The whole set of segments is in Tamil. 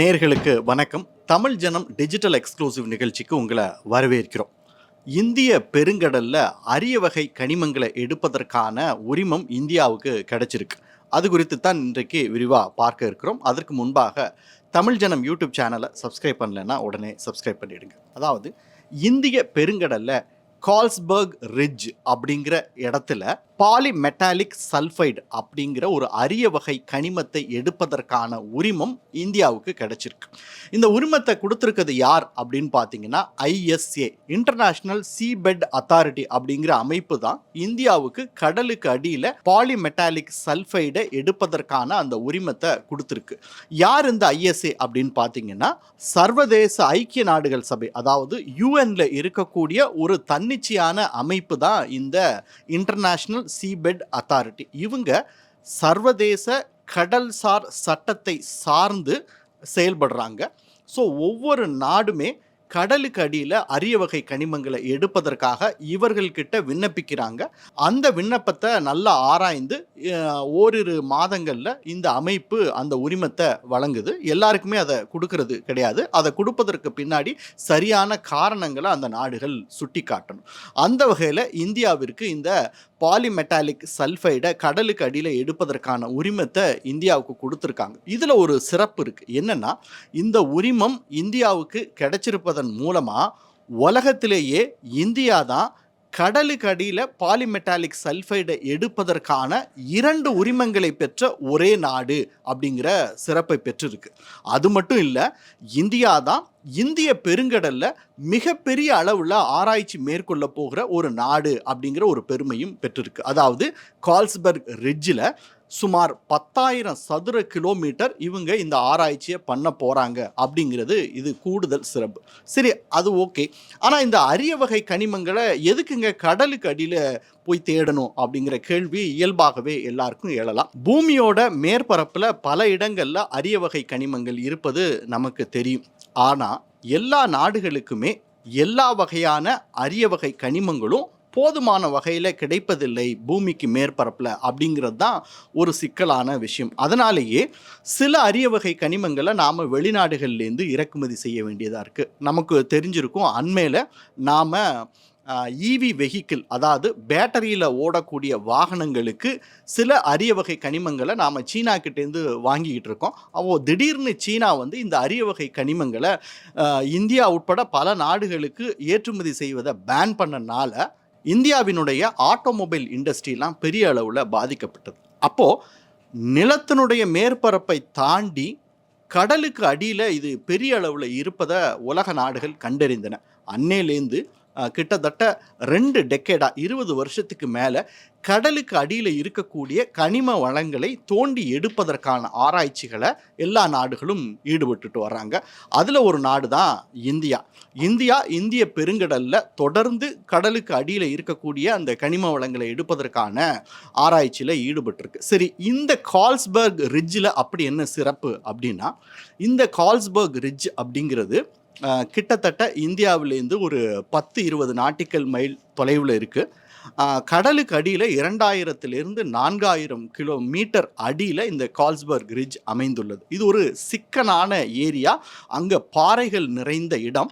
நேர்களுக்கு வணக்கம். தமிழ் ஜனம் டிஜிட்டல் எக்ஸ்க்ளூசிவ் நிகழ்ச்சிக்கு உங்களை வரவேற்கிறோம். இந்திய பெருங்கடலில் அரிய வகை கனிமங்களை எடுப்பதற்கான உரிமம் இந்தியாவுக்கு கிடைச்சிருக்கு. அது குறித்து தான் இன்றைக்கு விரிவாக பார்க்க இருக்கிறோம். அதற்கு முன்பாக தமிழ் ஜனம் யூடியூப் சேனலை சப்ஸ்கிரைப் பண்ணலைன்னா உடனே சப்ஸ்கிரைப் பண்ணிடுங்க. அதாவது இந்திய பெருங்கடலில் கால்ஸ்பர்க் ரிட்ஜ் அப்படிங்கிற இடத்துல பாலிமெட்டாலிக் சல்ஃபைடு அப்படிங்கிற ஒரு அரிய வகை கனிமத்தை எடுப்பதற்கான உரிமம் இந்தியாவுக்கு கிடைச்சிருக்கு. இந்த உரிமத்தை கொடுத்துருக்கிறது யார் அப்படின்னு பார்த்தீங்கன்னா ஐஎஸ்ஏ இன்டர்நேஷ்னல் சீபெட் அத்தாரிட்டி அப்படிங்கிற அமைப்பு தான் இந்தியாவுக்கு கடலுக்கு அடியில் பாலிமெட்டாலிக் சல்ஃபைடை எடுப்பதற்கான அந்த உரிமத்தை கொடுத்துருக்கு. யார் இந்த ஐஎஸ்ஏ அப்படின்னு பார்த்தீங்கன்னா சர்வதேச ஐக்கிய நாடுகள் சபை அதாவது யூஎன்ல இருக்கக்கூடிய ஒரு தன்னிச்சையான அமைப்பு தான் இந்த இன்டர்நேஷ்னல் சீபெட் அத்தாரிட்டி இவங்க சர்வதேச கடல்சார் சட்டத்தை சார்ந்து செயல்படுறாங்க. ஸோ ஒவ்வொரு நாடுமே கடலுக்கு அடியில் அரிய வகை கனிமங்களை எடுப்பதற்காக இவர்கள்கிட்ட விண்ணப்பிக்கிறாங்க. அந்த விண்ணப்பத்தை நல்லா ஆராய்ந்து ஓரிரு மாதங்களில் இந்த அமைப்பு அந்த உரிமத்தை வழங்குது. எல்லாருக்குமே அதை கொடுக்கறது கிடையாது. அதை கொடுப்பதற்கு பின்னாடி சரியான காரணங்களை அந்த நாடுகள் சுட்டி காட்டணும் அந்த வகையில் இந்தியாவிற்கு இந்த பாலிமெட்டாலிக் சல்ஃபைடை கடலுக்கு அடியில் எடுப்பதற்கான உரிமத்தை இந்தியாவுக்கு கொடுத்துருக்காங்க. இதில் ஒரு சிறப்பு இருக்குது என்னென்னா இந்த உரிமம் இந்தியாவுக்கு கிடைச்சிருப்பதன் மூலமாக உலகத்திலேயே இந்தியா தான் கடலுக்கு அடியில் பாலிமெட்டாலிக் சல்ஃபைடை எடுப்பதற்கான இரண்டு உரிமங்களை பெற்ற ஒரே நாடு அப்படிங்கிற சிறப்பை பெற்றிருக்கு. அது மட்டும் இல்லை இந்தியா தான் இந்திய பெருங்கடலில் மிகப்பெரிய அளவில் ஆராய்ச்சி மேற்கொள்ள போகிற ஒரு நாடு அப்படிங்கிற ஒரு பெருமையும் பெற்றிருக்கு. அதாவது கால்ஸ்பர்க் ரிட்ஜில் சுமார் பத்தாயிரம் சதுர கிலோமீட்டர் இவங்க இந்த ஆராய்ச்சியை பண்ண போகிறாங்க அப்படிங்கிறது இது கூடுதல் சிறப்பு. சரி அது ஓகே. ஆனால் இந்த அரிய வகை கனிமங்களை எதுக்குங்க கடலுக்கு அடியில் போய் தேடணும் அப்படிங்கிற கேள்வி இயல்பாகவே எல்லாருக்கும் எழலாம். பூமியோட மேற்பரப்பில் பல இடங்களில் அரிய வகை கனிமங்கள் இருப்பது நமக்கு தெரியும். ஆனால் எல்லா நாடுகளுக்குமே எல்லா வகையான அரிய வகை கனிமங்களும் போதுமான வகையில் கிடைப்பதில்லை பூமிக்கு மேற்பரப்பில் அப்படிங்கிறது தான் ஒரு சிக்கலான விஷயம். அதனாலேயே சில அரிய வகை கனிமங்களை நாம் வெளிநாடுகள்லேருந்து இறக்குமதி செய்ய வேண்டியதாக இருக்குது நமக்கு தெரிஞ்சிருக்கும் அண்மையில் நாம் ஈவி வெஹிக்கிள் அதாவது பேட்டரியில் ஓடக்கூடிய வாகனங்களுக்கு சில அரிய வகை கனிமங்களை நாம் சீனா கிட்டேருந்து வாங்கிக்கிட்டு இருக்கோம். அப்போ திடீர்னு சீனா வந்து இந்த அரிய வகை கனிமங்களை இந்தியா உட்பட பல நாடுகளுக்கு ஏற்றுமதி செய்வதை பேன் பண்ணனால இந்தியாவினுடைய ஆட்டோமொபைல் இண்டஸ்ட்ரிலாம் பெரிய அளவில் பாதிக்கப்பட்டது. அப்போது நிலத்தினுடைய மேற்பரப்பை தாண்டி கடலுக்கு அடியில் இது பெரிய அளவில் இருப்பதை உலக நாடுகள் கண்டறிந்தன. அன்னையிலேருந்து கிட்டத்தட்ட ரெண்டு டெக்கேடா இருபது வருஷத்துக்கு மேலே கடலுக்கு அடியில் இருக்கக்கூடிய கனிம வளங்களை தோண்டி எடுப்பதற்கான ஆராய்ச்சிகளை எல்லா நாடுகளும் ஈடுபட்டுட்டு வர்றாங்க. அதில் ஒரு நாடு தான் இந்தியா. இந்தியா இந்திய பெருங்கடலில் தொடர்ந்து கடலுக்கு அடியில் இருக்கக்கூடிய அந்த கனிம வளங்களை எடுப்பதற்கான ஆராய்ச்சியில் ஈடுபட்டிருக்கு. சரி இந்த கால்ஸ்பர்க் ரிட்ஜில் அப்படி என்ன சிறப்பு அப்படின்னா இந்த கால்ஸ்பர்க் ரிட்ஜ் அப்படிங்கிறது கிட்டத்தட்ட இந்தியாவிலேருந்து ஒரு பத்து இருபது நாட்டிக்கல் மைல் தொலைவில் இருக்குது கடலுக்கு அடியில் இரண்டாயிரத்திலிருந்து நான்காயிரம் கிலோமீட்டர் அடியில் இந்த கால்ஸ்பர்க் ரிட்ஜ் அமைந்துள்ளது. இது ஒரு சிக்கனான ஏரியா. அங்கே பாறைகள் நிறைந்த இடம்.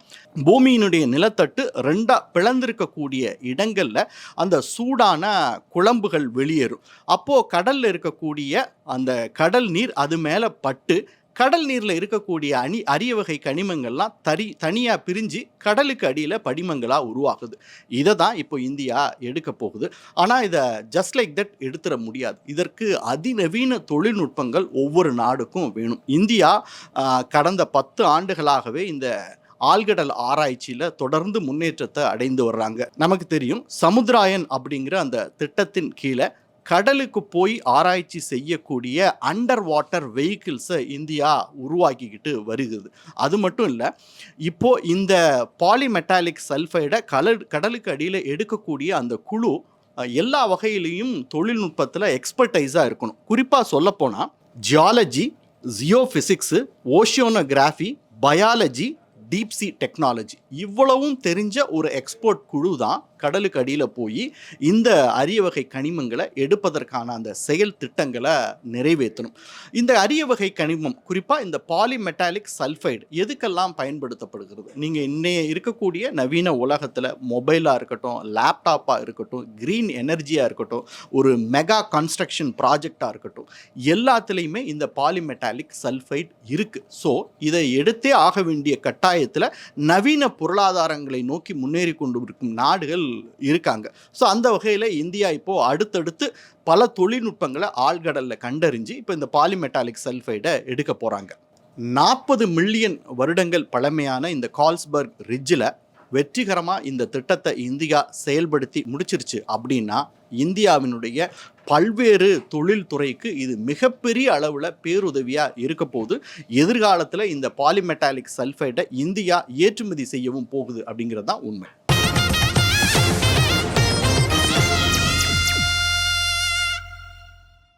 பூமியினுடைய நிலத்தட்டு ரெண்டாக பிளந்திருக்கக்கூடிய இடங்களில் அந்த சூடான குழம்புகள் வெளியேறும். அப்போது கடலில் இருக்கக்கூடிய அந்த கடல் நீர் அது மேலே பட்டு கடல் நீரில் இருக்கக்கூடிய அணி அரிய வகை கனிமங்கள்லாம் தரி தனியாக பிரிஞ்சு கடலுக்கு அடியில் படிமங்களாக உருவாகுது. இதை தான் இப்போ இந்தியா எடுக்க போகுது. ஆனால் இதை ஜஸ்ட் லைக் தட் எடுத்துட முடியாது. இதற்கு அதிநவீன தொழில்நுட்பங்கள் ஒவ்வொரு நாடுக்கும் வேணும். இந்தியா கடந்த பத்து ஆண்டுகளாகவே இந்த ஆழ்கடல் ஆராய்ச்சியில் தொடர்ந்து முன்னேற்றத்தை அடைந்து வர்றாங்க. நமக்கு தெரியும் சமுத்திராயன் அப்படிங்கிற அந்த திட்டத்தின் கீழே கடலுக்கு போய் ஆராய்ச்சி செய்யக்கூடிய அண்டர் வாட்டர் வெஹிக்கிள்ஸை இந்தியா உருவாக்கிக்கிட்டு வருகிறது. அது மட்டும் இல்லை இப்போது இந்த பாலிமெட்டாலிக் சல்ஃபைடை கடல் கடலுக்கு அடியில் எடுக்கக்கூடிய அந்த குழு எல்லா வகையிலையும் தொழில்நுட்பத்தில் எக்ஸ்பர்டைஸாக இருக்கணும். குறிப்பாக சொல்லப்போனால் geology geophysics oceanography biology deep sea technology இவ்வளவும் தெரிஞ்ச ஒரு எக்ஸ்போர்ட் குழு தான் கடலுக்கு அடியில் போய் இந்த அரிய வகை கனிமங்களை எடுப்பதற்கான அந்த செயல் திட்டங்களை நிறைவேற்றணும். இந்த அரிய வகை கனிமம் குறிப்பாக இந்த பாலிமெட்டாலிக் சல்ஃபைடு எதுக்கெல்லாம் பயன்படுத்தப்படுகிறது? நீங்கள் இன்னைய இருக்கக்கூடிய நவீன உலகத்தில் மொபைலாக இருக்கட்டும் லேப்டாப்பாக இருக்கட்டும் க்ரீன் எனர்ஜியாக இருக்கட்டும் ஒரு மெகா கன்ஸ்ட்ரக்ஷன் ப்ராஜெக்டாக இருக்கட்டும் எல்லாத்துலேயுமே இந்த பாலிமெட்டாலிக் சல்ஃபைட் இருக்குது ஸோ இதை எடுத்தே ஆக வேண்டிய கட்டாயம் கட்டாயத்தில் நவீன பொருளாதாரங்களை நோக்கி முன்னேறி கொண்டு இருக்கும் நாடுகள் இருக்காங்க. ஸோ அந்த வகையில் இந்தியா இப்போது அடுத்தடுத்து பல தொழில்நுட்பங்களை ஆழ்கடலில் கண்டறிஞ்சு இப்போ இந்த பாலிமெட்டாலிக் சல்ஃபைடை எடுக்க போகிறாங்க நாற்பது மில்லியன் வருடங்கள் பழமையான இந்த கால்ஸ்பர்க் ரிட்ஜில் வெற்றிகரமாக இந்த திட்டத்தை இந்தியா செயல்படுத்தி முடிச்சிருச்சு அப்படின்னா இந்தியாவினுடைய பல்வேறு தொழில்துறைக்கு இது மிகப்பெரிய அளவில் பேருதவியாக இருக்க போது எதிர்காலத்தில் இந்த பாலிமெட்டாலிக் சல்ஃபைடை இந்தியா ஏற்றுமதி செய்யவும் போகுது அப்படிங்கிறது தான் உண்மை.